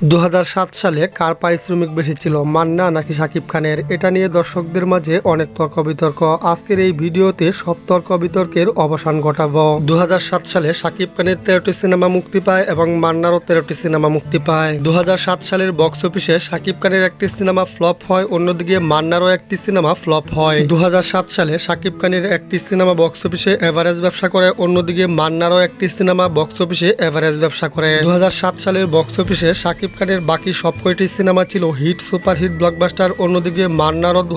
দু হাজার সাত সালে কার পারিশ্রমিক বেশি ছিল, মান্না নাকি শাকিব খানের? এটা নিয়ে দর্শকদের মাঝে অনেক তর্ক বিতর্ক আজকের এই ভিডিওতে সব তর্ক বিতর্কের অবসান ঘটাবো। দু হাজার সাত সালে শাকিব খানের তেরোটি সিনেমা মুক্তি পায় এবং মান্নারও তেরোটি সিনেমা মুক্তি পায়। দু হাজার সাত সালের বক্স অফিসে শাকিব খানের একটি সিনেমা ফ্লপ হয়, অন্যদিকে মান্নারও একটি সিনেমা ফ্লপ হয়। দু হাজার সাত সালে শাকিব খানের একটি সিনেমা বক্স অফিসে এভারেজ ব্যবসা করে, অন্যদিকে মান্নারও একটি সিনেমা বক্স অফিসে এভারেজ ব্যবসা করে। দু হাজার সাত সালের বক্স অফিসে শাকিব খানের বাকি সব কয়টি সিনেমা ছিল হিট সুপার হিট ব্লকবাস্টার। অন্যদিকে মান্নারও দু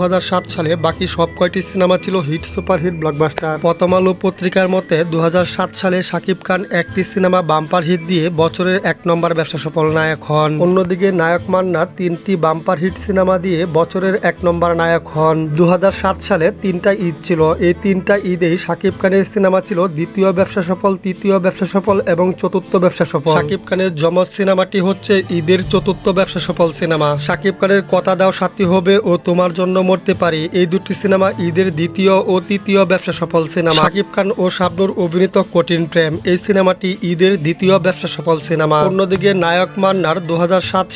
সালে বাকি সব কয়টি সিনেমা ছিল হিট সুপার হিট ব্লকবাস্টার। প্রথম আলো পত্রিকার মতে দুহাজার সাত সালে শাকিব খান একটি সিনেমা বাম্পার হিট দিয়ে বছরের এক নম্বর ব্যবসা সফল নায়ক হন। অন্যদিকে নায়ক মান্না তিনটি বাম্পার হিট সিনেমা দিয়ে বছরের এক নম্বর নায়ক হন। দু হাজার সাত সালে তিনটা ঈদ ছিল। এই তিনটা ঈদেই শাকিব খানের সিনেমা ছিল দ্বিতীয় ব্যবসা সফল, তৃতীয় ব্যবসা সফল এবং চতুর্থ ব্যবসা সফল। শাকিব খানের যমজ সিনেমাটি হচ্ছে ঈদের চতুর্থ ব্যবসা সফল সিনেমা। শাকিব খানের কথা দাও সাথী হবে ও তোমার জন্য মরতে পারি। এই দুটি সিনেমা ঈদের দ্বিতীয় ও তৃতীয় ব্যবসা সফল সিনেমা। শাকিব খান ও শাবনুর অভিনীত কঠিন প্রেম। এই সিনেমাটি ঈদের দ্বিতীয় ব্যবসা সফল সিনেমা। অন্যদিকে নায়ক মান্নার দু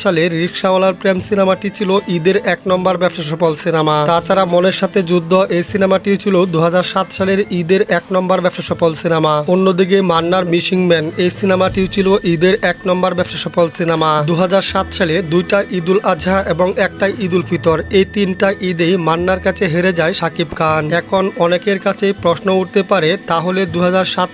সালে রিক্সাওয়ালার প্রেম সিনেমাটি ছিল ঈদের এক নম্বর ব্যবসা সফল সিনেমা। তাছাড়া মনের সাথে যুদ্ধ, এই সিনেমাটি ছিল দু হাজার সাত সালের ঈদের এক নম্বর ব্যবসা সফল সিনেমা। অন্যদিকে মান্নার মিসিং ম্যান, এই সিনেমাটিও ছিল ঈদের এক নম্বর ব্যবসা সফল সিনেমা। দু হাজার সাত সালে দুইটা ঈদুল আজহা এবং একটা ঈদুল ফিতর। এই তিনটা ঈদেই মান্নার কাছে হেরে যায় শাকিব খান। এখন অনেকের কাছে প্রশ্ন উঠতে পারে, তাহলে দু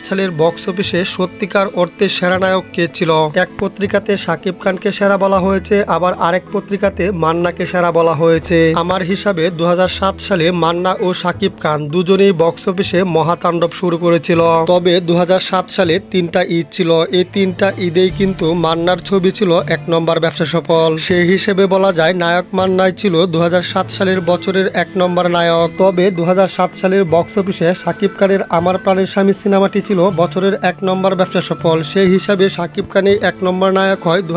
সালের বক্স অফিসে সত্যিকার অর্থে সেরা নায়ক কে ছিল? এক পত্রিকাতে সাকিব খানকে সেরা বলা হয়েছে, আবার আরেক পত্রিকাতে মান্নাকে সেরা বলা হয়েছে। আমার হিসাবে দু হাজার সাত সালে মান্না ও শাকিব খান দুজনেই বক্স অফিসে মহাতাণ্ডব শুরু করেছিল। তবে দু হাজার সাত সালে তিনটা ঈদ ছিল। এই তিনটা ঈদেই কিন্তু মান্নার ছবি ছিল এক নম্বর ব্যবসা সফল। সেই হিসেবে বলা যায়, নায়ক মান্নাই ছিল দু হাজার সাত সালের বছরের এক নম্বর নায়ক। তবে দু হাজার সাত সালের বক্স অফিসে শাকিব খানের আমার প্রাণের স্বামী সিনেমাটি ছিল বছরের এক নম্বর ব্যবসা সফল। সেই হিসাবে শাকিব খানই এক নম্বর নায়ক হয় দু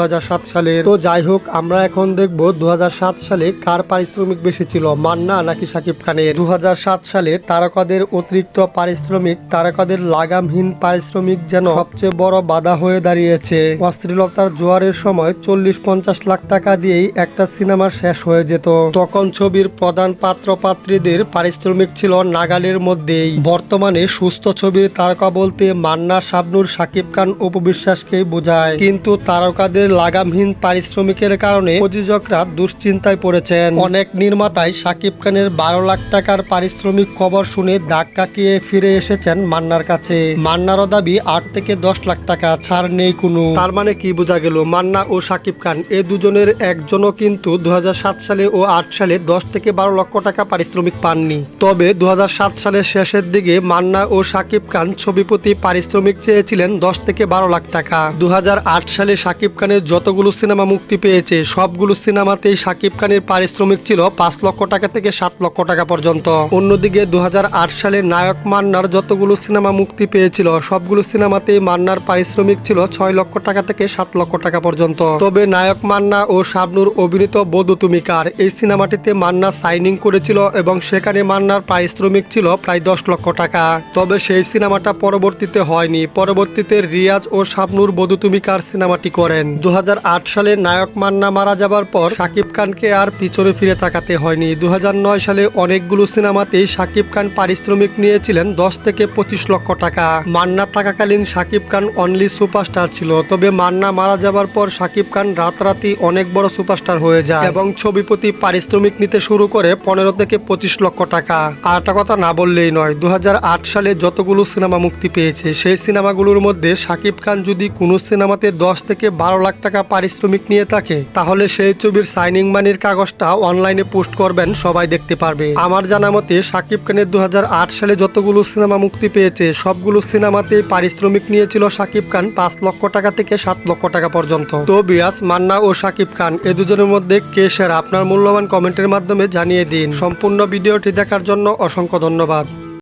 সালে তো যাই হোক, আমরা এখন দেখব দু হাজার সাত সালে কার পারিশ্রমিক বেশি ছিল, মান্না নাকি শাকিব খানের? দু হাজার সাত সালে তারকাদের অতিরিক্ত পারিশ্রমিক, তারকাদের লাগামহীন পারিশ্রমিক যেন সবচেয়ে বড় বাধা হয়ে দাঁড়িয়েছে। অশ্লীলতার জোয়ারের সময় চল্লিশ পঞ্চাশ লাখ টাকা দিয়েই একটা সিনেমা শেষ হয়ে যেত। তখন ছবির প্রধান পাত্র পাত্রীদের পারিশ্রমিক ছিল নাগালের মধ্যেই। বর্তমানে সুস্থ ছবির তারকা বলতে মান্না, শাবনুর, শাকিব খান উপবিশ্বাসকেই বোঝায়। কিন্তু তারকাদের লাগামহীন পারিশ্রমিকের কারণে প্রযোজকরা দুশ্চিন্তায় পড়েছেন। অনেক নির্মাতাই শাকিব খানের বারো লাখ টাকার পারিশ্রমিক খবর শুনে দাগ কাকিয়ে ফিরে এসেছেন মান্নার কাছে। মান্নারও দাবি, আট থেকে দশ লাখ টাকা ছাড় নেই কোনো। তার মানে কি বোঝা গেল, মান্না ও শাকিব খান। এ দুজনের একজনও কিন্তু দু হাজার সাত সালে ও আট সালে দশ থেকে বারো লক্ষ টাকা পারিশ্রমিক পাননি। তবে দু হাজার সাত সালের শেষের দিকে মান্না ও শাকিব খান ছবি প্রতি পারিশ্রমিক চেয়েছিলেন দশ থেকে বারো লাখ টাকা। দু হাজার আট সালে শাকিব খানের যতগুলো সিনেমা মুক্তি পেয়েছে, সবগুলো সিনেমাতেই শাকিব খানের পারিশ্রমিক ছিল পাঁচ লক্ষ টাকা থেকে সাত লক্ষ টাকা পর্যন্ত। অন্যদিকে দু হাজার আট সালে নায়ক মান্নার যতগুলো সিনেমা মুক্তি পেয়েছিল, সবগুলো সিনেমাতেই মান্নার পারিশ্রমিক ছিল ছয় লক্ষ টাকা থেকে সাত লক্ষ টাকা পর্যন্ত। তবে নায়ক মান্না ও শাবনুর অভিনীত বধু তুমি কার? এই সিনেমাটিতে মান্না সাইনিং করেছিল এবং সেখানে মান্নার পারিশ্রমিক ছিল প্রায় দশ লক্ষ টাকা। তবে সেই সিনেমাটা পরবর্তীতে হয়নি। পরবর্তীতে রিয়াজ ও শাবনুর বধু তুমি কার সিনেমাটি করেন। দু হাজার আট সালে নায়ক মান্না মারা যাবার পর শাকিব খানকে আর পিছনে ফিরে তাকাতে হয়নি। দু হাজার নয় সালে অনেকগুলো সিনেমাতেই শাকিব খান পারিশ্রমিক নিয়েছিলেন দশ থেকে পঁচিশ লক্ষ টাকা। মান্না থাকাকালীন শাকিব খান অনলি সুপারস্টার ছিল। তবে মান্না মারা যাবার পর শাকিব খান রাতারাতি অনেক বড় সুপারস্টার হয়ে যায় এবং ছবি প্রতি পারিশ্রমিক নিতে শুরু করে পনেরো থেকে পঁচিশ লক্ষ টাকা। আর একটা কথা না বললেই নয় দু সালে যতগুলো সিনেমা মুক্তি পেয়েছে, সেই সিনেমাগুলোর মধ্যে শাকিব খান যদি কোনো সিনেমাতে দশ থেকে বারো লাখ টাকা পারিশ্রমিক নিয়ে থাকে, তাহলে সেই ছবির সাইনিং মানির কাগজটা অনলাইনে পোস্ট করবেন, সবাই দেখতে পারবে। আমার জানা মতে, শাকিব খানের দু হাজার আট সালে যতগুলো সিনেমা মুক্তি পেয়েছে, সবগুলো সিনেমাতে পারিশ্রমিক নিয়েছিল শাকিব খান পাঁচ লক্ষ টাকা থেকে সাত লক্ষ টাকা পর্যন্ত। তো বিয়াস মান্না ও সাকিব খান। এ দুজনের মধ্যে কে সেরা? আপনার মূল্যবান কমেন্টের মাধ্যমে জানিয়ে দিন। সম্পূর্ণ ভিডিওটি দেখার জন্য অসংখ্য ধন্যবাদ।